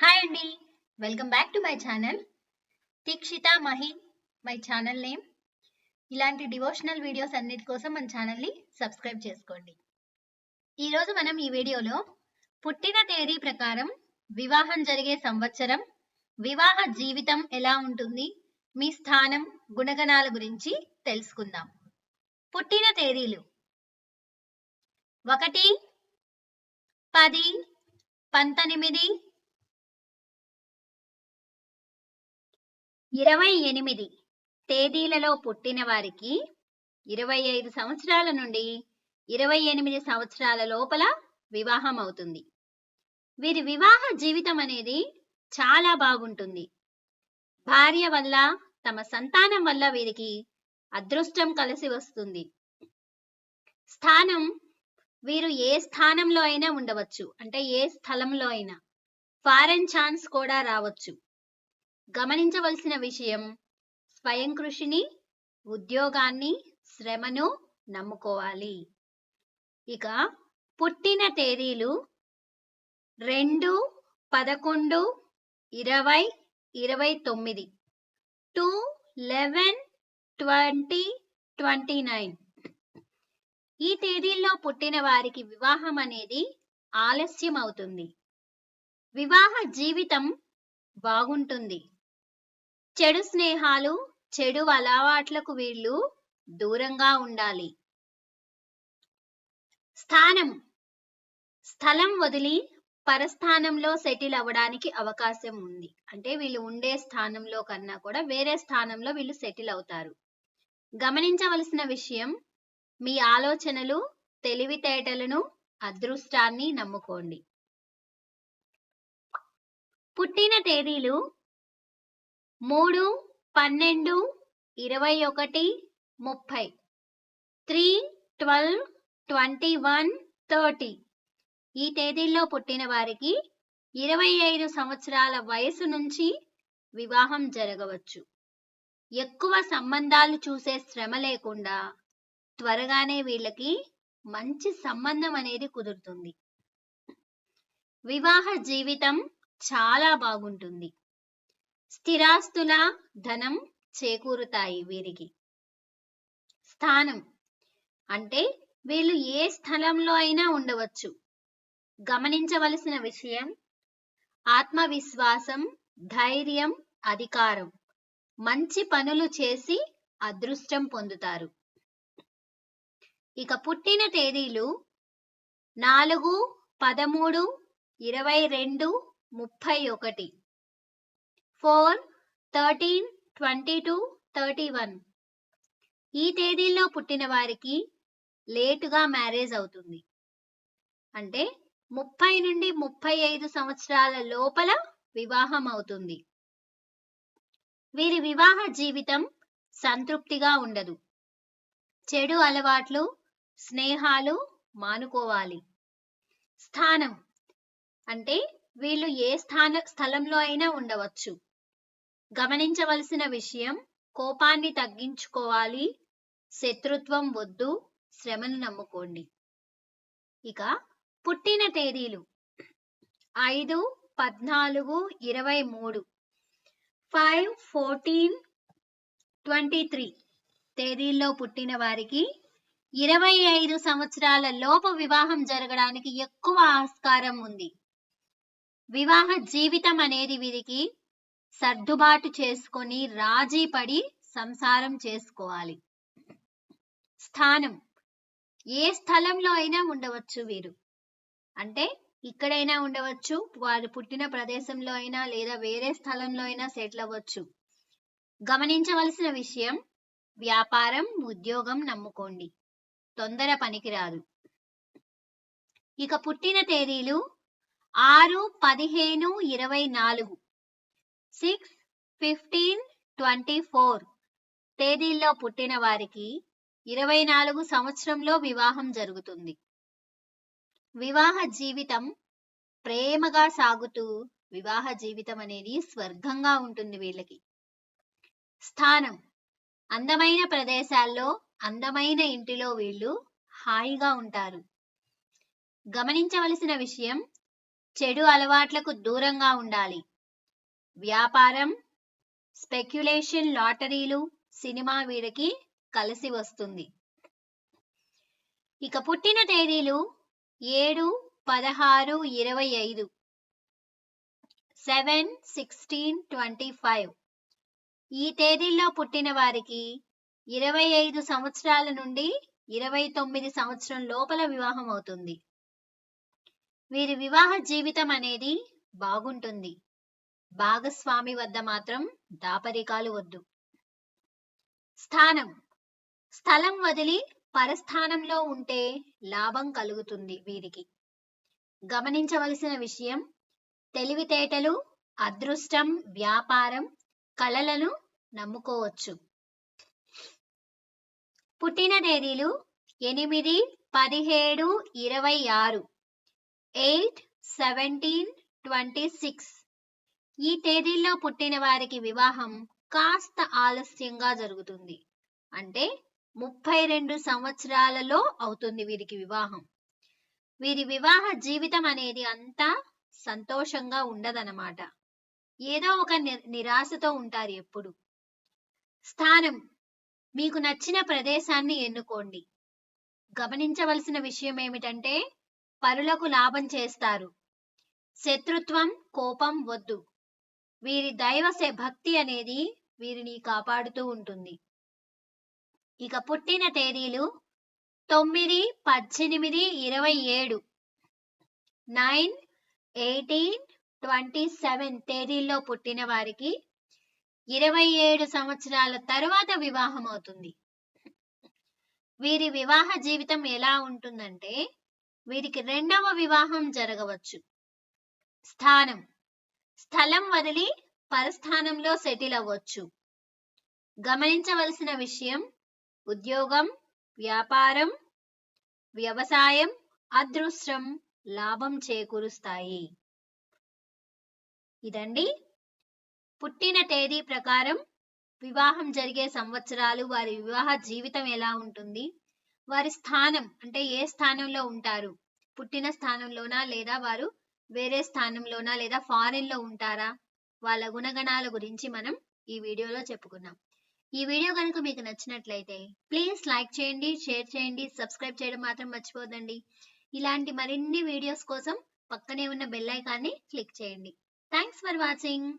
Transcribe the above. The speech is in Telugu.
హాయ్ అండి welcome back to my channel Dikshita Mahi my channel name ఇలాంటి డివోషనల్ వీడియోస్ అన్నిటి కోసం మన ఛానల్ని సబ్స్క్రైబ్ చేసుకోండి. ఈరోజు మనం ఈ వీడియోలో పుట్టిన తేదీ ప్రకారం వివాహం జరిగే సంవత్సరం వివాహ జీవితం ఎలా ఉంటుంది మీ స్థానం గుణగణాల గురించి తెలుసుకుందాం. పుట్టిన తేదీలు. ఒకటి పది పంతొమ్మిది ఇరవై ఎనిమిది తేదీలలో పుట్టిన వారికి ఇరవై ఐదు సంవత్సరాల నుండి ఇరవై ఎనిమిది సంవత్సరాల లోపల వివాహం అవుతుంది. వీరి వివాహ జీవితం అనేది చాలా బాగుంటుంది. భార్య వల్ల తమ సంతానం వల్ల వీరికి అదృష్టం కలిసి వస్తుంది. స్థానం వీరు ఏ స్థానంలో అయినా ఉండవచ్చు. అంటే ఏ స్థలంలో అయినా. ఫారెన్ ఛాన్స్ కూడా రావచ్చు. గమనించవలసిన విషయం స్వయం కృషిని ఉద్యోగాన్ని శ్రమను నమ్ముకోవాలి. ఇక పుట్టిన తేదీలు రెండు పదకొండు ఇరవై ఇరవై తొమ్మిది two eleven twenty twenty nine. ఈ తేదీల్లో పుట్టిన వారికి వివాహం అనేది ఆలస్యం అవుతుంది వివాహ జీవితం బాగుంటుంది. చెడు స్నేహాలు చెడు అలవాట్లకు వీళ్ళు దూరంగా ఉండాలి. స్థానం. స్థలం వదిలి పరస్థానంలో సెటిల్ అవ్వడానికి అవకాశం ఉంది. అంటే వీళ్ళు ఉండే స్థానంలో కన్నా కూడా వేరే స్థానంలో వీళ్ళు సెటిల్ అవుతారు. గమనించవలసిన విషయం మీ ఆలోచనలు తెలివితేటలను అదృష్టాన్ని నమ్ముకోండి. పుట్టిన తేదీలు మూడు పన్నెండు ఇరవై ఒకటి ముప్పై. Three twelve twenty one thirty. ఈ తేదీల్లో పుట్టిన వారికి ఇరవై ఐదు సంవత్సరాల వయసు నుంచి వివాహం జరగవచ్చు. ఎక్కువ సంబంధాలు చూసే శ్రమ లేకుండా త్వరగానే వీళ్ళకి మంచి సంబంధం అనేది కుదురుతుంది. వివాహ జీవితం చాలా బాగుంటుంది. స్థిరాస్తుల ధనం చేకూరుతాయి వీరికి. స్థానం అంటే వీళ్ళు ఏ స్థలంలో అయినా ఉండవచ్చు. గమనించవలసిన విషయం ఆత్మవిశ్వాసం ధైర్యం అధికారం మంచి పనులు చేసి అదృష్టం పొందుతారు. ఇక పుట్టిన తేదీలు నాలుగు పదమూడు ఇరవై రెండు ముప్పై ఒకటి. Four thirteen twenty two thirty one. ఈ తేదీల్లో పుట్టిన వారికి లేటుగా మ్యారేజ్ అవుతుంది. అంటే ముప్పై నుండి ముప్పై ఐదు సంవత్సరాల లోపల వివాహం అవుతుంది. వీరి వివాహ జీవితం సంతృప్తిగా ఉండదు. చెడు అలవాట్లు స్నేహాలు మానుకోవాలి. స్థానం. అంటే వీళ్ళు ఏ స్థాన స్థలంలో అయినా ఉండవచ్చు. గమనించవలసిన విషయం కోపాన్ని తగ్గించుకోవాలి శత్రుత్వం వద్దు శ్రమను నమ్ముకోండి. ఇక పుట్టిన తేదీలు. ఐదు పద్నాలుగు ఇరవై మూడు. Five fourteen twenty three. తేదీల్లో పుట్టిన వారికి ఇరవై ఐదు సంవత్సరాల లోపు వివాహం జరగడానికి ఎక్కువ ఆస్కారం ఉంది. వివాహ జీవితం అనేది వీరికి సర్దుబాటు చేసుకొని రాజీ పడి సంసారం చేసుకోవాలి. స్థానం. ఏ స్థలంలో అయినా ఉండవచ్చు వీరు. అంటే ఇక్కడైనా ఉండవచ్చు వారు పుట్టిన ప్రదేశంలో అయినా లేదా వేరే స్థలంలో అయినా సెటిల్ అవ్వచ్చు. గమనించవలసిన విషయం వ్యాపారం ఉద్యోగం నమ్ముకోండి. తొందర పనికిరాదు. ఇక పుట్టిన తేదీలు ఆరు పదిహేను ఇరవై నాలుగు. సిక్స్ ఫిఫ్టీన్ ట్వంటీ ఫోర్ తేదీల్లో పుట్టిన వారికి ఇరవై నాలుగు సంవత్సరంలో వివాహం జరుగుతుంది. వివాహ జీవితం ప్రేమగా సాగుతూ వివాహ జీవితం అనేది స్వర్గంగా ఉంటుంది వీళ్ళకి. స్థానం అందమైన ప్రదేశాల్లో అందమైన ఇంటిలో వీళ్ళు హాయిగా ఉంటారు. గమనించవలసిన విషయం చెడు అలవాట్లకు దూరంగా ఉండాలి. వ్యాపారం స్పెక్యులేషన్ లాటరీలు సినిమా వీరికి కలిసి వస్తుంది. ఇక పుట్టిన తేదీలు ఏడు పదహారు ఇరవై ఐదు. Seven sixteen twenty five. ఈ తేదీల్లో పుట్టిన వారికి ఇరవై ఐదు సంవత్సరాల నుండి ఇరవై తొమ్మిది సంవత్సరం లోపల వివాహం అవుతుంది. వీరి వివాహ జీవితం అనేది బాగుంటుంది. భాగస్వామి వద్ద మాత్రం దాపరికాలు వద్దు. స్థానం. స్థలం వదిలి పరస్థానంలో ఉంటే లాభం కలుగుతుంది వీరికి. గమనించవలసిన విషయం తెలివితేటలు అదృష్టం వ్యాపారం కళలను నమ్ముకోవచ్చు. పుట్టిన తేదీలు ఎనిమిది పదిహేడు ఇరవై ఆరు ఎయిట్ సెవెంటీన్ ట్వంటీ సిక్స్. ఈ తేదీల్లో పుట్టిన వారికి వివాహం కాస్త ఆలస్యంగా జరుగుతుంది. అంటే ముప్పై రెండు సంవత్సరాలలో అవుతుంది వీరికి వివాహం. వీరి వివాహ జీవితం అనేది అంతా సంతోషంగా ఉండదన్నమాట. ఏదో ఒక నిరాశతో ఉంటారు ఎప్పుడు. స్థానం మీకు నచ్చిన ప్రదేశాన్ని ఎన్నుకోండి. గమనించవలసిన విషయం ఏమిటంటే పరులకు లాభం చేస్తారు. శత్రుత్వం కోపం వద్దు. వీరి దైవ సే- భక్తి అనేది వీరిని కాపాడుతూ ఉంటుంది. ఇక పుట్టిన తేదీలు తొమ్మిది పద్దెనిమిది ఇరవై ఏడు నైన్ ఎయిటీన్ ట్వంటీ సెవెన్ తేదీల్లో పుట్టిన వారికి ఇరవై ఏడు సంవత్సరాల తరువాత వివాహం అవుతుంది. వీరి వివాహ జీవితం ఎలా ఉంటుందంటే వీరికి రెండవ వివాహం జరగవచ్చు. స్థానం స్థలం వదిలి పరస్థానంలో సెటిల్ అవ్వచ్చు. గమనించవలసిన విషయం ఉద్యోగం వ్యాపారం వ్యవసాయం అదృష్టం లాభం చేకూరుస్తాయి. ఇదండి. పుట్టిన తేదీ ప్రకారం వివాహం జరిగే సంవత్సరాలు వారి వివాహ జీవితం ఎలా ఉంటుంది వారి స్థానం అంటే ఏ స్థానంలో ఉంటారు పుట్టిన స్థానంలోనా లేదా వారు వేరే స్థానంలోనా లేదా ఫారిన్లో ఉంటారా? వాళ్ళ గుణగణాల గురించి మనం ఈ వీడియోలో చెప్పుకున్నాం. ఈ వీడియో కనుక మీకు నచ్చినట్లయితే ప్లీజ్ లైక్ చేయండి షేర్ చేయండి సబ్స్క్రైబ్ చేయడం మాత్రం మర్చిపోదండి ఇలాంటి మరిన్ని వీడియోస్ కోసం పక్కనే ఉన్న బెల్ ఐకాన్ని క్లిక్ చేయండి. Thanks for watching.